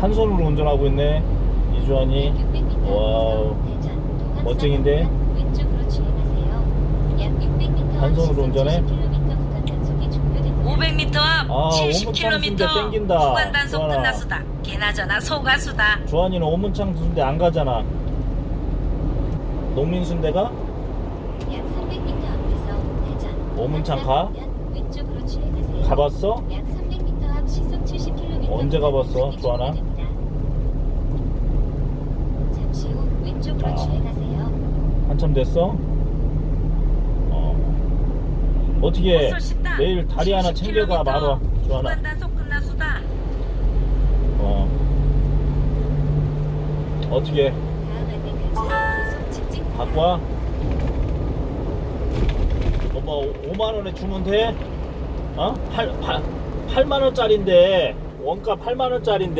한 손으로 운전하고 있네 이주환이 와우 멋쟁인데? 한 손으로 운전해? 500m 앞 아, 70km 오문창순대 땡긴다. 후반 단속 좋아라. 끝났수다 개나저나 소가수다 주환이는 오문창 순대 안 가잖아 농민 순대가 약 300m 앞에서 대전 오문창 가? 가봤어? 언제 가봤어, 주하나? 잠시 후 왼쪽으로 아. 한참 됐어? 어. 어떻게. 내일 다리 하나 70km 챙겨가 단속 끝났수다 어. 어떻게 다음 안내까지 계속 직진. 갖고 와? 엄마 5만 원에 주면 돼? 어? 8, 8, 8만 원짜린데 원가 8만원짜린데